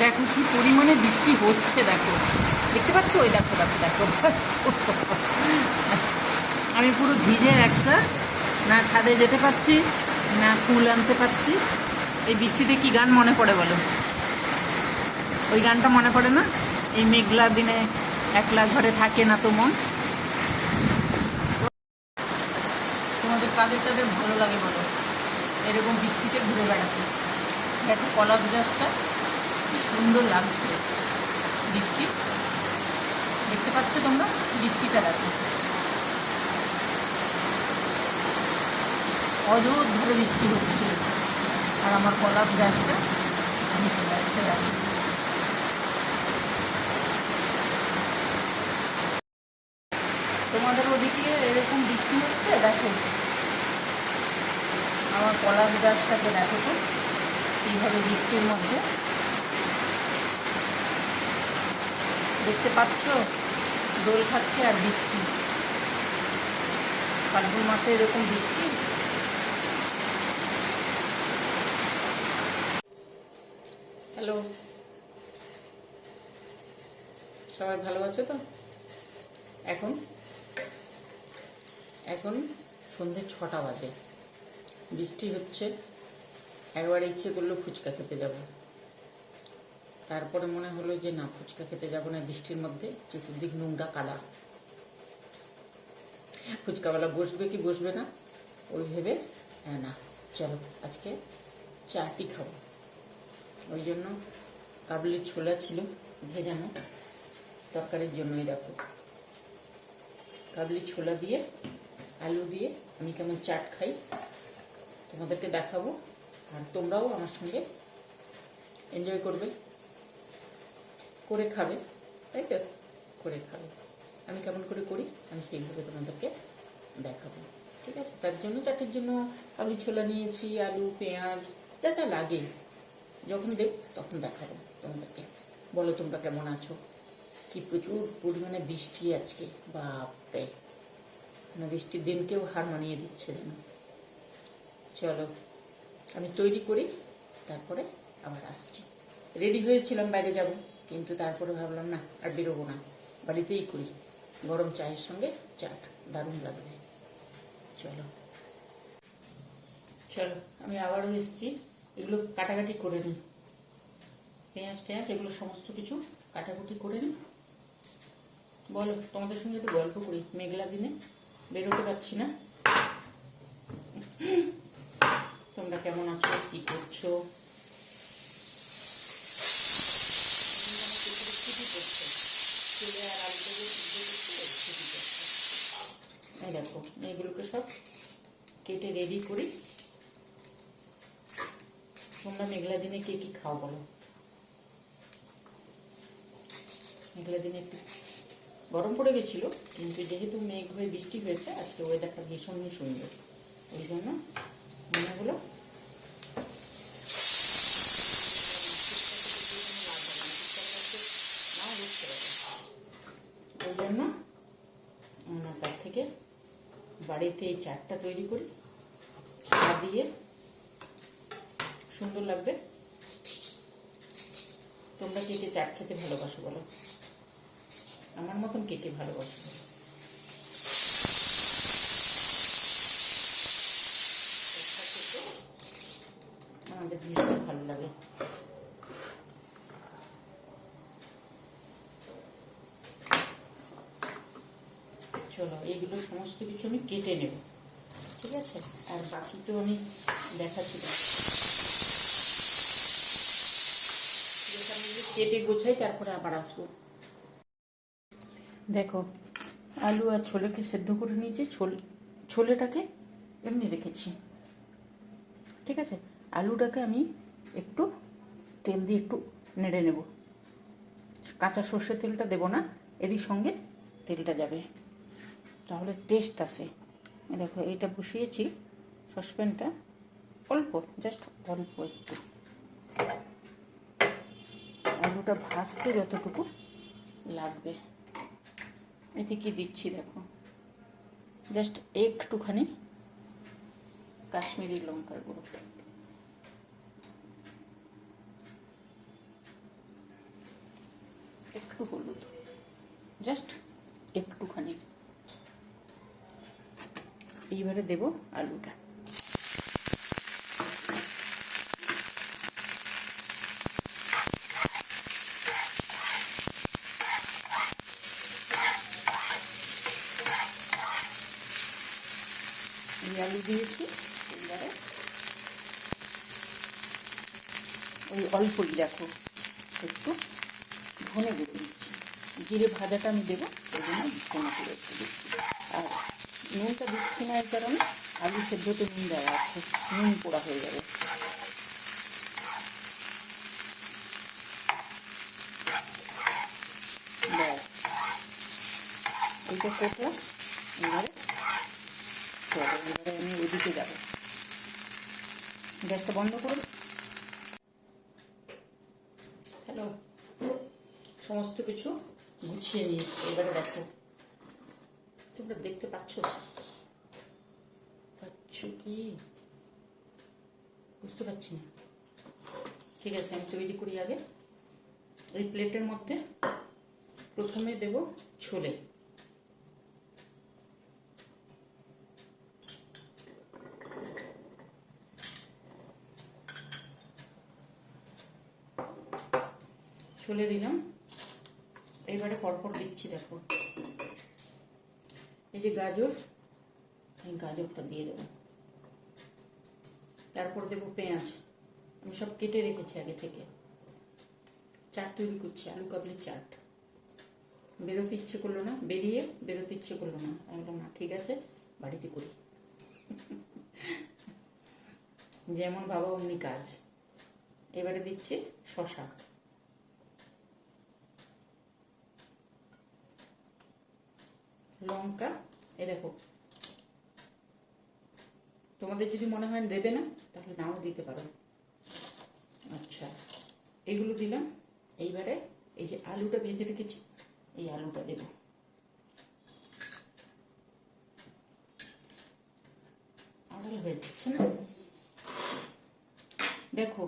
দেখো কি পরিমাণে বৃষ্টি হচ্ছে, দেখো। দেখতে পাচ্ছ? ওই দেখো দেখো দেখো আমি পুরো ভিজে একসা না ছাদে যেতে পারছি, না ফুল আনতে পারছি। এই বৃষ্টিতে কি গান মনে পড়ে বলো? ওই গানটা মনে পড়ে না? এই মেঘলা দিনে একলা ঘরে থাকে না তো মন। তোমাদের কাদের তাদের ভালো লাগে বলো। এরকম বৃষ্টিতে ঘুরে বেড়াতে। দেখো কলা গাছটা সুন্দর লাগছে। বৃষ্টি। দেখতে পাচ্ছ তোমরা? বৃষ্টিটা দেখো। অজোর ধরে বৃষ্টি হচ্ছে। আর আমার কলা গাছটা ভেসে যাচ্ছে তোমাদের ওদিকে এরকম বৃষ্টি হচ্ছে? দেখো। আমার কলা গাছটাকে দেখো তো, এইভাবে বৃষ্টির মধ্যে। দেখতে পাচ্ছ? দোল খাচ্ছে আর বৃষ্টি। ফাল্গুন মাসে এরকম বৃষ্টি? হ্যালো। সবাই ভালো আছে তো? এখন? এখন সন্ধে ছটা বাজে। বৃষ্টি হচ্ছে। একবার ইচ্ছে করল ফুচকা খেতে যাব। তারপরে মনে হলো যে না, ফুচকা খেতে যাব না বৃষ্টির মধ্যে, চতুর্দিক নোংরা কাদা ফুচকাওয়ালা বসবে কি বসবে না, ওই ভেবে না, চলো আজকে চাটি খাব। ওই জন্য কাবলির ছোলা ছিল ভেজানো, তরকারির জন্যই দেখো। কাবলি ছোলা দিয়ে, আলু দিয়ে আমি কেমন চাট খাই, তোমাদেরকে দেখাবো, আর তোমরাও আমার সঙ্গে এনজয় করবে। করে খাবে, তাই তো? করে খাবে। আমি কেমন করে করি? আমি সেইভাবে তোমাদেরকে দেখাবো। ঠিক আছে? তার জন্য চাটের জন্য কাবলি ছোলা নিয়েছি, আলু, পেঁয়াজ, যা যা লাগে। যখন দেব, তখন দেখাবো তোমাদেরকে। বলো তোমরা কেমন আছো? কি প্রচুর পরিমাণে বৃষ্টি আজকে। বাপরে! মানে বৃষ্টির দিনকেও হার মানিয়ে দিচ্ছে যেন। চলো, আমি তৈরি করি, তারপরে আবার আসছি। রেডি হয়েছিলাম, বাইরে যাব। কিন্তু তারপরে ভাবলাম, না, আর বেরোবো না। বাড়িতেই করি। গরম চায়ের সঙ্গে চাট। দারুণ লাগবে। চলো। চলো, আমি আবারও এসেছি। এগুলো কাটাকাটি করে নিই। পেঁয়াজ টেঁয়াজ, এগুলো সমস্ত কিছু কাটাকুটি করে নিই। বলো, তোমাদের সঙ্গে একটু গল্প করি। মেঘলা দিনে বেরোতে পারছি না। তোমরা কেমন আছো? কি করছ? দেখো এইগুলোকে সব কেটে রেডি করি। তোমরা মেঘলা দিনে কে কি খাও বলো? মেঘলা দিনে একটু গরম পড়ে গেছিল, কিন্তু যেহেতু মেঘ হয়ে বৃষ্টি হয়েছে, আজকে ওয়েদারটা ভীষণই সুন্দর। ওই জন্য মনে হলো ওই জন্য আমরা তার থেকে বাড়িতে এই চাটটা তৈরি করি। চা দিয়ে সুন্দর লাগবে। তোমরা কে কে চাট খেতে ভালোবাসো বলো? আমার মতন কে কে ভালোবাসো? আমাদের ভীষণ ভালো লাগে। চলো, এগুলো সমস্ত কিছু আমি কেটে নেব। ঠিক আছে? আর বাকি তো আমি দেখাচ্ছি। কেটে গোছাই, তারপরে আবার আসব। দেখো, আলু আর ছোলেকে সেদ্ধ করে নিয়েছি। ছোল, ছোলেটাকে এমনি রেখেছি। ঠিক আছে? আলুটাকে আমি একটু তেল দিয়ে একটু নেড়ে নেব। কাঁচা সর্ষের তেলটা দেবো না, এরই সঙ্গে তেলটা যাবে। তাহলে টেস্ট আসে দেখো এটা বসিয়েছি সসপ্যানটা অল্প জাস্ট অল্প একটু। আলুটা ভাজতে যতটুকু লাগবে। এতে কি দিচ্ছি, দেখো। জাস্ট একটুখানি কাশ্মীরি লঙ্কার গুঁড়ো। একটু হলুদ। জাস্ট একটুখানি এইবারে দেব আলুটা। আলু দিয়েছি এবারে। ওই অল্পই দেখো, একটু ধনে গুঁড়ো দিচ্ছি। জিরে ভাজাটা আমি দেবো, ওই জন্য ধনে গুঁড়ো দিচ্ছি। আর নুনটা দিচ্ছি না এর কারণে আলু সেদ্ধতে নুন দেওয়া আছে, নুন পোড়া হয়ে যাবে। এইটা করলাম এবারে চলো, এবারে আমি ওদিকে যাব। গ্যাসটা বন্ধ করুন। হ্যালো সমস্ত কিছু গুছিয়ে নিয়েছি এবারে দেখো। তোমরা দেখতে পাচ্ছ? পাচ্ছ কি? বুঝতে পারছি না। ঠিক আছে, আমি তৈরি করি আগে। এই প্লেটের মধ্যে প্রথমে দেব ছোলে। ছোলে দিলাম। এইবারে পরপর দিচ্ছি, দেখো। এই যে গাজর, এই গাজরটা দিয়ে দেবো। তারপর দেবো পেঁয়াজ। আমি সব কেটে রেখেছি আগে থেকে। চাট তৈরি করছি, আলু কাবলির চাট। বেরোতে ইচ্ছে করল না, বেরিয়ে বেরোতে ইচ্ছে করল না। আমি বললাম, না, ঠিক আছে, বাড়িতে করি। যেমন বাবা, অমনি কাজ। এবারে দিচ্ছি শশা। লঙ্কা এ দেখো। তোমাদের যদি মনে হয় দেবে না, তাহলে নাও দিতে পারো। আচ্ছা এগুলো দিলাম। এইবারে এই যে আলুটা ভেজে রেখেছি, এই আলুটা দেব। আড়াল হয়ে যাচ্ছে না? দেখো,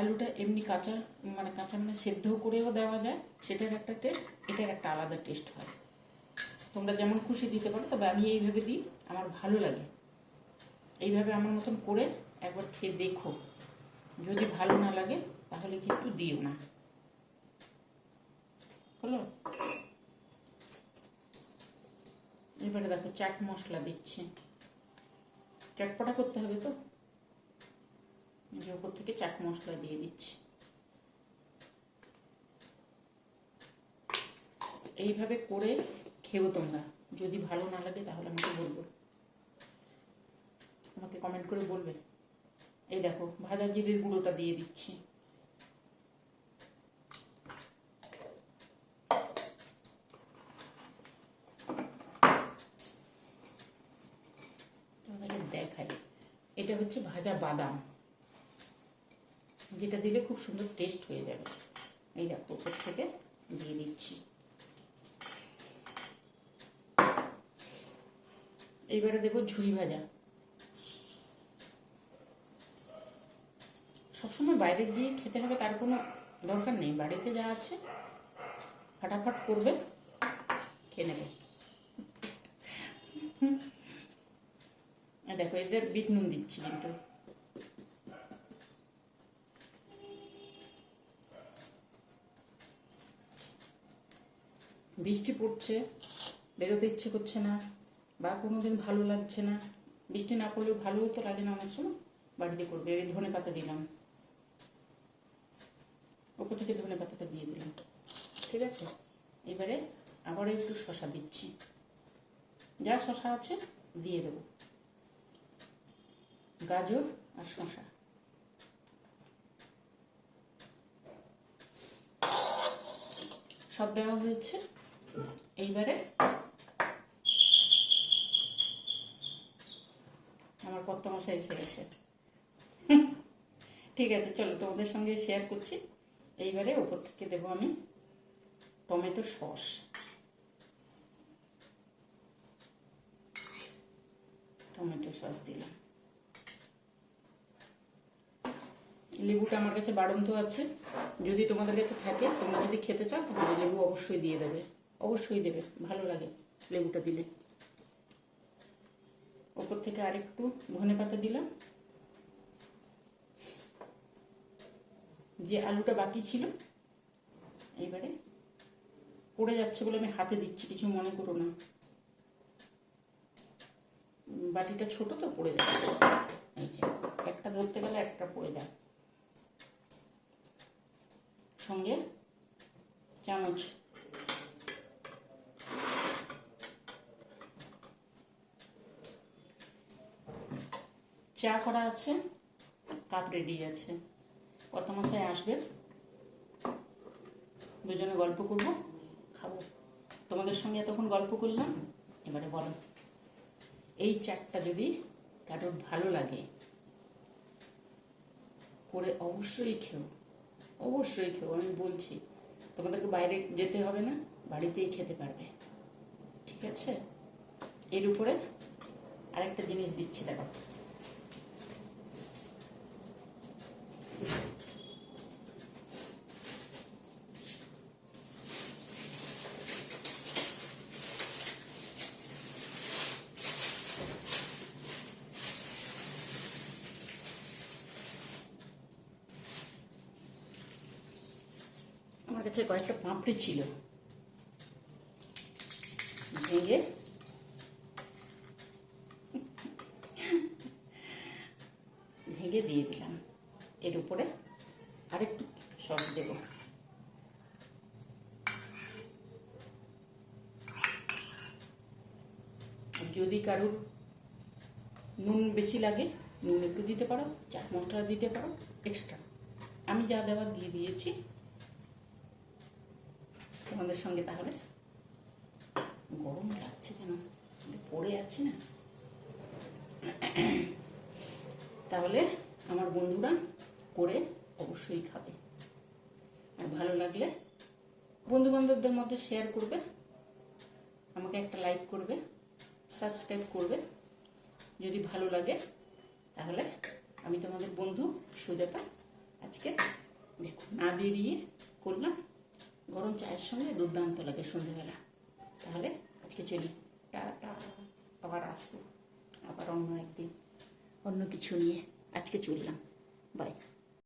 আলুটা এমনি কাঁচা মানে কাঁচা মানে সেদ্ধ করেও দেওয়া যায়, সেটার একটা টেস্ট, এটার একটা আলাদা টেস্ট হয়। তোমরা যেমন খুশি দিতে পারো, তবে আমি এইভাবে দিই, আমার ভালো লাগে। এইভাবে আমার মতন করে একবার খেয়ে দেখো। যদি ভালো না লাগে, তাহলে কিন্তু দিও না। হলো? এবারে দেখো, চাট মশলা দিচ্ছি। চটপটা করতে হবে তো? ওপর থেকে চাট মশলা দিয়ে দিচ্ছি। এইভাবে করে খেও তোমরা। যদি ভালো না লাগে তাহলে আমাকে বলব। আমাকে কমেন্ট করে বলবে। এই দেখো ভাজা জিরের গুঁড়োটা দিয়ে দিচ্ছি। দেখাই। এটা হচ্ছে ভাজা বাদাম। যেটা দিলে খুব সুন্দর টেস্ট হয়ে যাবে। এই দেখো, উপর থেকে দিয়ে দিচ্ছি। এইবারে দেবো ঝুড়ি ভাজা। সবসময় বাইরে গিয়ে খেতে হবে, তার কোনো দরকার নেই। বাড়িতে যা আছে, ফাটাফাট করবে, খেয়ে নেবে। দেখো এটা বিট নুন দিচ্ছি কিন্তু। বৃষ্টি পড়ছে, বেরোতে ইচ্ছে করছে না। বা কোনো দিন ভালো লাগছে না, বৃষ্টি না পড়লেও ভালোও তো লাগে না অনেক সময় বাড়িতে করবে। এই ধনে পাতা দিলাম। ওপর থেকে ধনে পাতাটা দিয়ে দিলাম। ঠিক আছে? এবারে আবার একটু শশা দিচ্ছি। যা শশা আছে দিয়ে দেব। গাজর আর শশা। সব দেওয়া হয়েছে। এইবারে আমার কর্তা মশাই এসে গেছে। ঠিক আছে, চলো তোমাদের সঙ্গে শেয়ার করছি। এইবারে ওপর থেকে দেবো আমি টমেটো সস। টমেটো সস দিলাম। লেবুটা আমার কাছে বাড়ন্ত আছে। যদি তোমাদের কাছে থাকে, তোমরা যদি খেতে চাও, তাহলে লেবু অবশ্যই দিয়ে দেবে। অবশ্যই দেবে, ভালো লাগে লেবুটা দিলে। ওপর থেকে আরেকটু ধনে পাতা দিলাম। যে আলুটা বাকি ছিল এবারে পড়ে যাচ্ছে বলে আমি হাতে দিচ্ছি, কিছু মনে করো না। বাটিটা ছোট তো, পড়ে যাচ্ছে। এই যে, একটা ধরতে গেলে একটা পড়ে যায়। সঙ্গে চামচ চা করা আছে, কাপ রেডি আছে। কত মশাই আসবে? দুজনে গল্প করব, খাব। তোমাদের সঙ্গে এতক্ষণ গল্প করলাম, এবারে বলো। এই চাটটা যদি কারোর ভালো লাগে, করে অবশ্যই খেও অবশ্যই খেও, আমি বলছি, তোমাদেরকে বাইরে যেতে হবে না, বাড়িতেই খেতে পারবে। ঠিক আছে? এর উপরে আরেকটা জিনিস দিচ্ছি, দেখো। কাছে কয়েকটা পাঁপড়ি ছিল। ভেঙে ভেঙে দিয়ে দিলাম। এর উপরে আরেকটু সস দেব। যদি কারোর নুন বেশি লাগে, নুন একটু দিতে পারো, চাট মশলা দিতে পারো এক্সট্রা আমি যা দেওয়ার দিয়ে দিয়েছি তোমাদের সঙ্গে তাহলে? গরম লাগছে যেন। পড়ে আছে না। তাহলে আমার বন্ধুরা করে অবশ্যই খাবে। আর ভালো লাগলে বন্ধু বান্ধবদের মধ্যে শেয়ার করবে। আমাকে একটা লাইক করবে সাবস্ক্রাইব করবে। যদি ভালো লাগে, তাহলে আমি তোমাদের বন্ধু সুজাতা আজকে দেখো, না বেরিয়ে করলাম। গরম চায়ের সঙ্গে দুর্দান্ত লাগে সন্ধ্যেবেলা তাহলে আজকে চলি। টাটা। আবার আসব। আবার অন্য একদিন। অন্য কিছু নিয়ে আজকে চললাম। বাই।